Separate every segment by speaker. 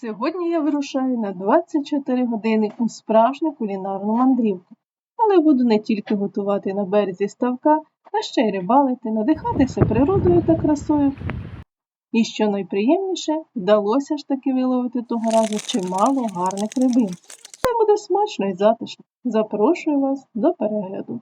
Speaker 1: Сьогодні я вирушаю на 24 години у справжню кулінарну мандрівку, але буду не тільки готувати на березі ставка, а ще й рибалити, надихатися природою та красою. І що найприємніше, вдалося ж таки виловити того разу чимало гарних рибин. Це буде смачно і затишно. Запрошую вас до перегляду.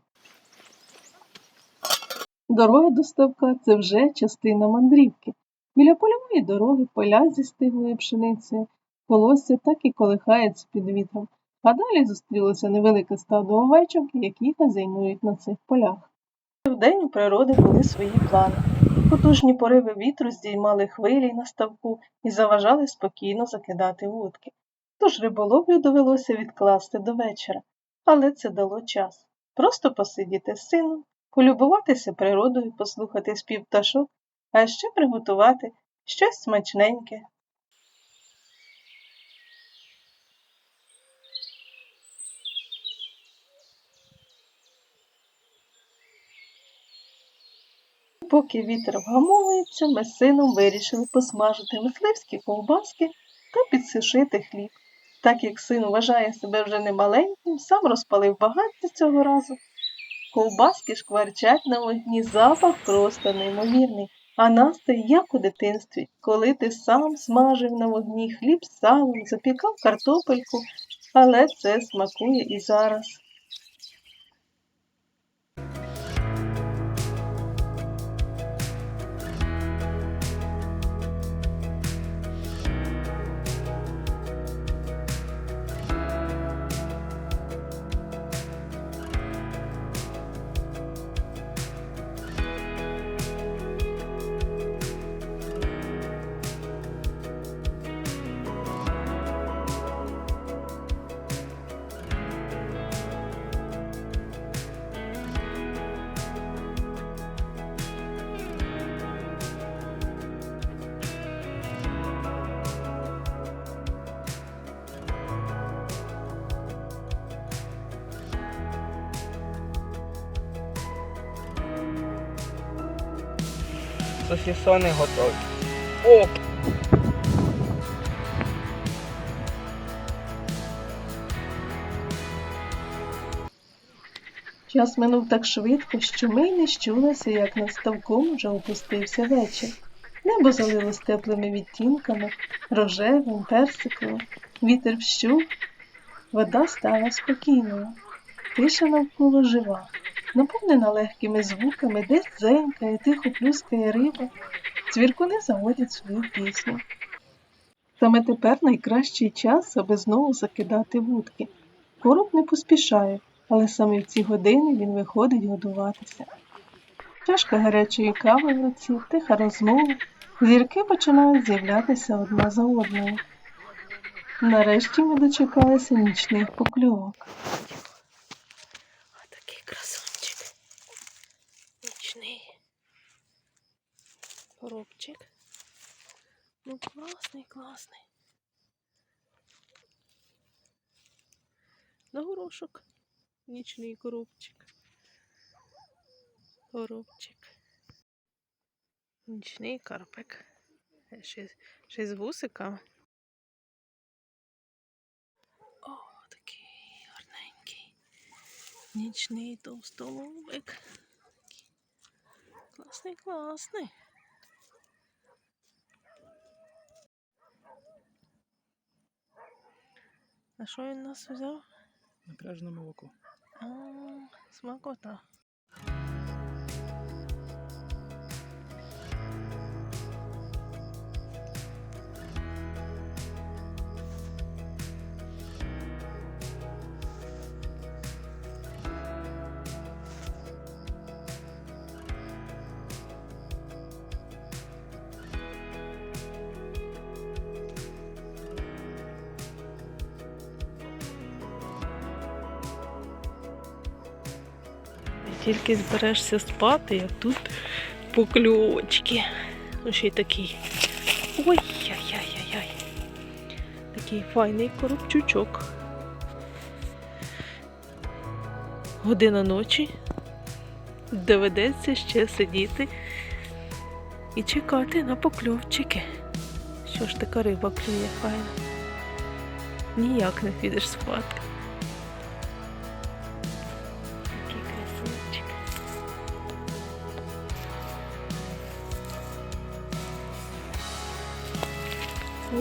Speaker 1: Дорога до ставка це вже частина мандрівки. Біля польової дороги поля зі стиглою пшеницею, колосся так і колихається під вітром, а далі зустрілося невелике стадо овечок, які хазяйнують на цих полях. Вдень у природи були свої плани. Потужні пориви вітру здіймали хвилі на ставку і заважали спокійно закидати вудки. Тож риболовлю довелося відкласти до вечора, але це дало час. Просто посидіти з сином, полюбуватися природою, послухати спів пташок, а ще приготувати щось смачненьке. Поки вітер вгамовується, ми з сином вирішили посмажити мисливські ковбаски та підсушити хліб. Так як син вважає себе вже немаленьким, сам розпалив багаття цього разу. Ковбаски шкварчать на вогні, запах просто неймовірний. А настрій, як у дитинстві, коли ти сам смажив на вогні хліб з салом, запікав картопельку, але це смакує і зараз.
Speaker 2: Сосісони готові. О!
Speaker 1: Час минув так швидко, що ми не щулися, як над ставком вже опустився вечір. Небо залилось теплими відтінками, рожевим, персиковим, вітер вщух, вода стала спокійною, тиша навколо жива, наповнена легкими звуками, десь дзенькає, тихо плюскає риба, цвіркуни заводять свою пісню. Саме тепер найкращий час, аби знову закидати вудки. Короб не поспішає, але саме в ці години він виходить годуватися. Чашка гарячої кави в руці, тиха розмова, зірки починають з'являтися одна за одною. Нарешті ми дочекалися нічних покльовок.
Speaker 3: Такий красунчик. Нічний. Коробчик. Ну класний, класний. На горошок. Нічний коробчик. Коробчик. Нічний карпик. Е, Ще, ще з вусиками. О, такий гарненький. Нічний товстолобик. Класний, класний. А що він нас взяв?
Speaker 2: Напряжне молоко.
Speaker 3: А, смакота. Тільки зберешся спати, як тут покльовочки. Ну ще й такий. Ой-яй-яй-яй-яй. Такий файний коробчучок. Година ночі. Доведеться ще сидіти і чекати на покльовчики. Що ж така риба клює файна. ніяк не підеш спати.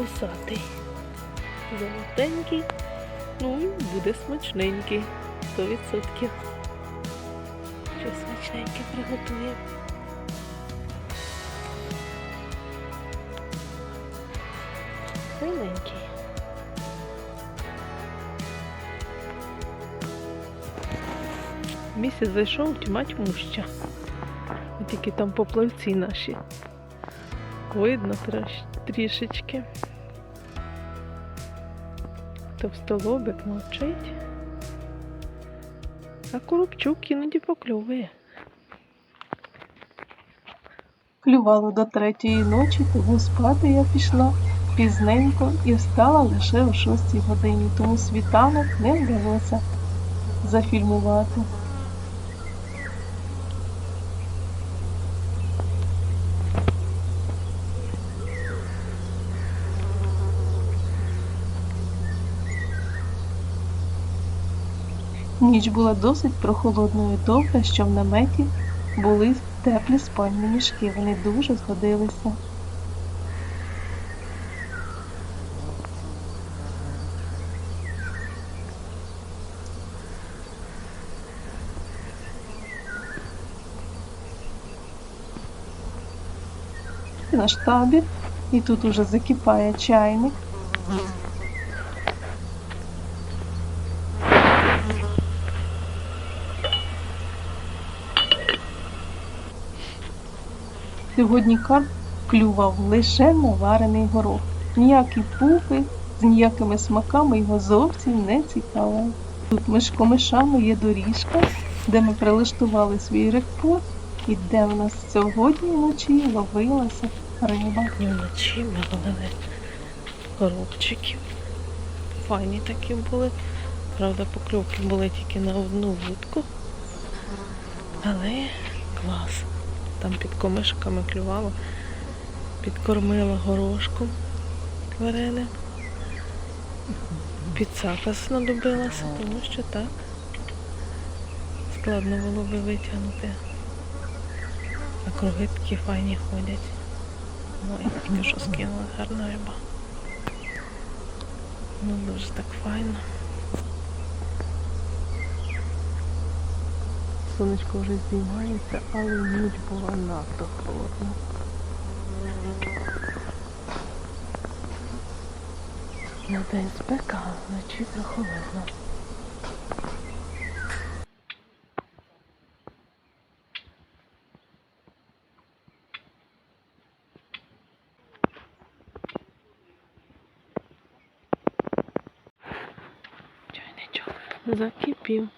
Speaker 3: Вусатий. Золотенький. Ну і буде смачненький. Сто відсотків. Щось смачненьке приготує. Миленький. Місяць зайшов, тьмать муща. Тільки там поплавці наші. Видно трішечки. Товстолобик мовчить. А коробчук іноді покльовує.
Speaker 1: Клювало до третьої ночі, тому спати я пішла пізненько і встала лише о шостій годині, тому світанок не вдалося зафільмувати. Ніч була досить прохолодною. Добре, що в наметі були теплі спальні мішки. Вони дуже згодилися. Наш табір, і тут уже закипає чайник. Сьогодні карп клював лише на варений горох. Ніякі пупи з ніякими смаками його зовсім не цікавили. Тут між комишами є доріжка, де ми прилаштували свій рекпот і де в нас сьогодні вночі ловилася риба.
Speaker 3: Вночі ми ловили коробчиків. Файні такі були. Правда, покльовки були тільки на одну вудку. Але клас. Там під комишками клювало, підкормила горошком вареним. Підсака знадобилася, тому що так. Складно було би витягнути. А круги такі файні ходять. Ой, тільки що скинула гарна риба. Ну дуже так файно. Сонечко вже здіймається, але ніч була надто холодна. На день спека, вночі прохолодно. Закипів.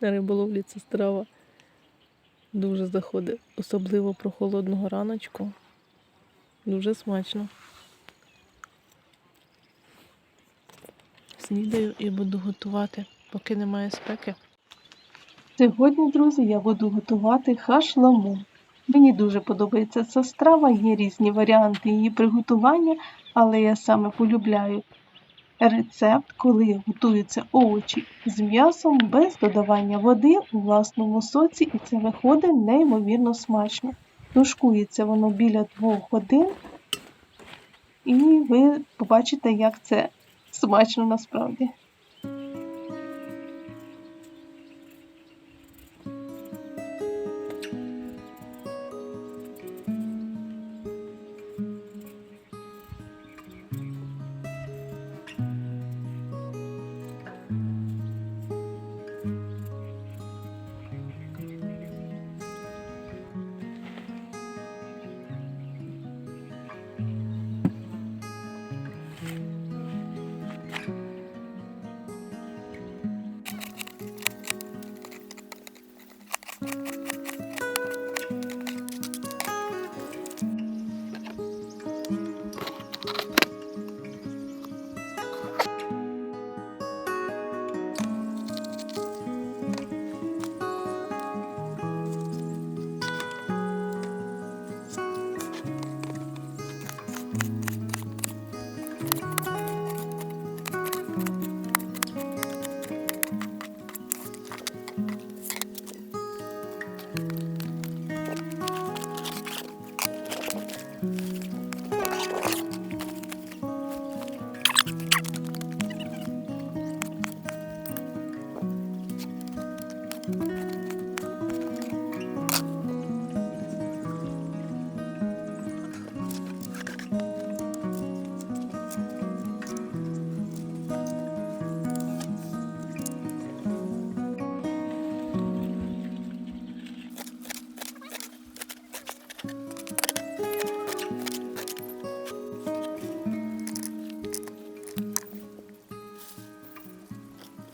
Speaker 3: На риболовлі ця страва дуже заходить, особливо про холодного раночку. Дуже смачно. Снідаю і буду готувати, поки немає спеки.
Speaker 1: Сьогодні, друзі, я буду готувати хашламу. Мені дуже подобається ця страва, є різні варіанти її приготування, але я саме полюбляю рецепт, коли готуються овочі з м'ясом без додавання води у власному соці, і це виходить неймовірно смачно. Тушкується воно біля двох годин, і ви побачите, як це смачно насправді.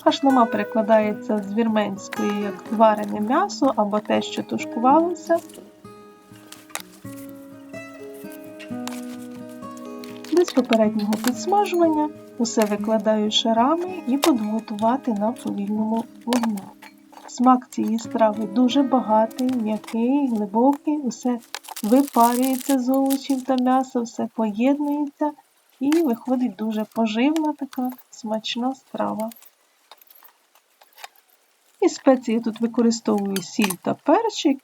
Speaker 1: Хашлама перекладається з вірменської як варене м'ясо або те, що тушкувалося. Без попереднього підсмажування усе викладаю шарами і буду готувати на повільному вогні. Смак цієї страви дуже багатий, м'який, глибокий, усе випарюється з овочів та м'яса, все поєднується і виходить дуже поживна така смачна страва. І спеції тут використовую сіль та перчик,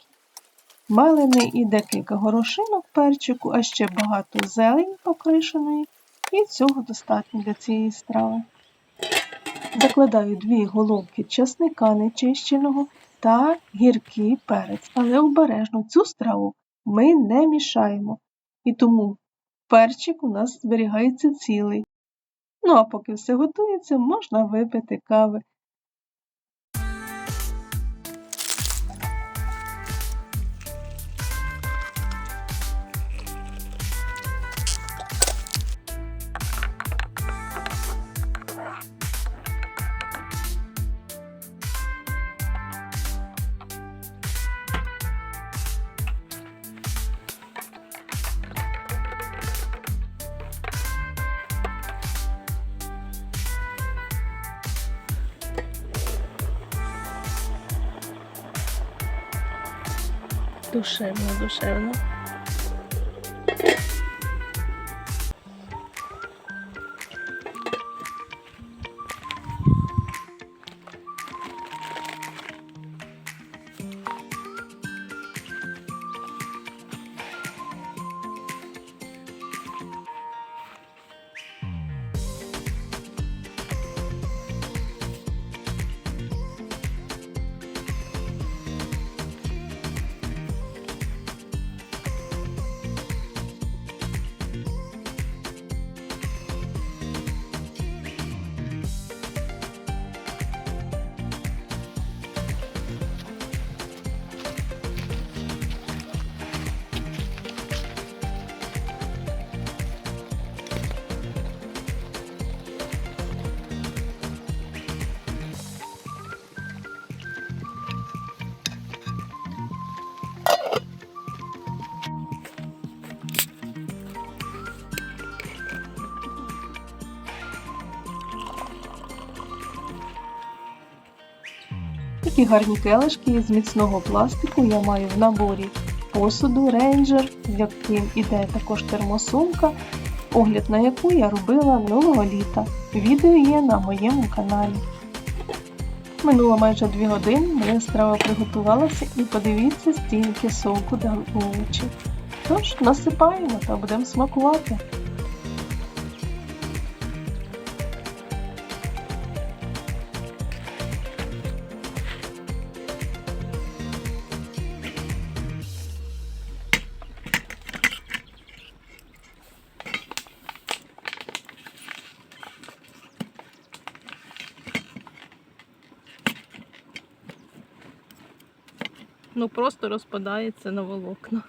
Speaker 1: мелений і декілька горошинок перчику, а ще багато зелені покришеної, і цього достатньо для цієї страви. Закладаю дві головки часника нечищеного та гіркий перець, але обережно цю страву ми не мішаємо, і тому перчик у нас зберігається цілий. Ну а поки все готується, можна випити кави.
Speaker 3: Душевно, душевно.
Speaker 1: Такі гарні келишки з міцного пластику я маю в наборі посуду рейнджер, з яким іде також термосумка, огляд на яку я робила минулого літа. Відео є на моєму каналі. Минуло майже 2 години, моя страва приготувалася і подивіться, стільки соку дали овочі. Тож насипаємо та будемо смакувати.
Speaker 3: Ну просто розпадається на волокна.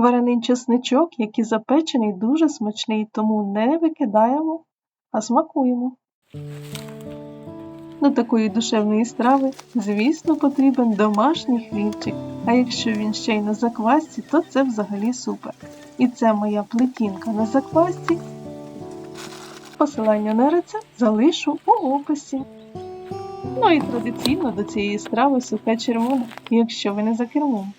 Speaker 1: Варений чесничок, який запечений, дуже смачний, тому не викидаємо, а смакуємо. До такої душевної страви, звісно, потрібен домашній хлібчик, а якщо він ще й на заквасці, то це взагалі супер. І це моя плетінка на заквасці. Посилання на рецепт залишу у описі. Ну і традиційно до цієї страви сухе червоне, якщо ви не за кермом.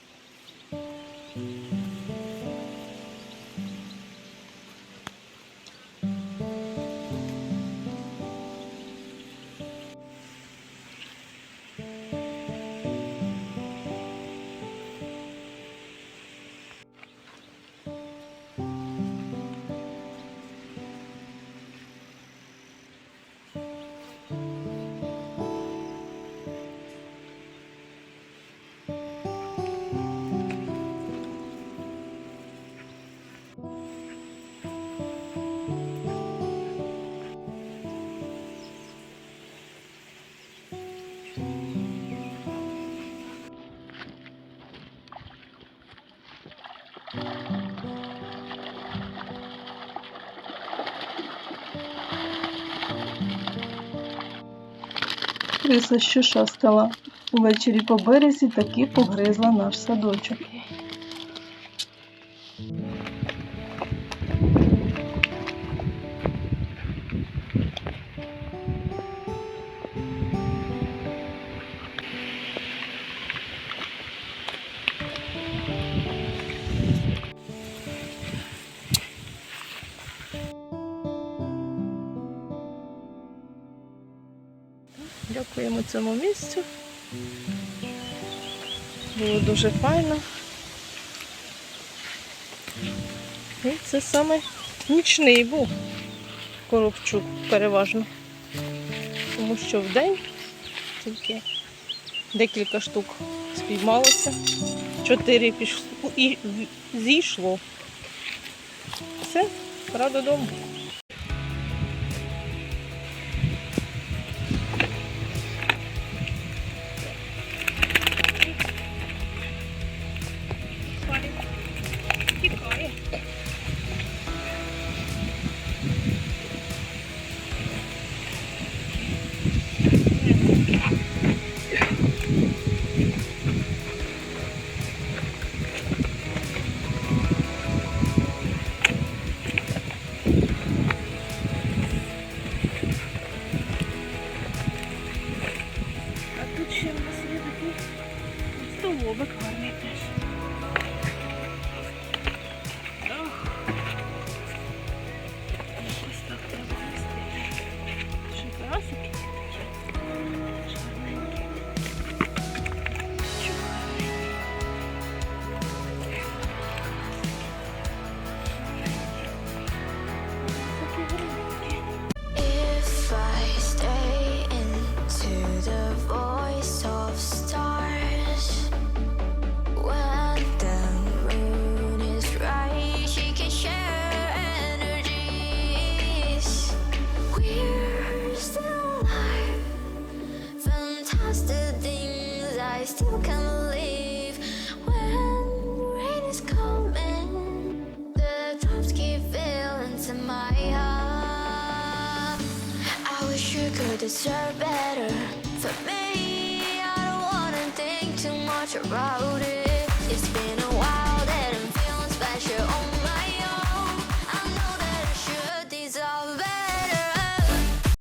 Speaker 1: Криса, що шастала. Увечері по березі таки погризла наш садочок.
Speaker 4: Дякуємо цьому місцю. Було дуже файно. І це саме нічний був коробчук переважно. Тому що в день тільки декілька штук спіймалося, чотири пішло і зійшло. Все, пора додому.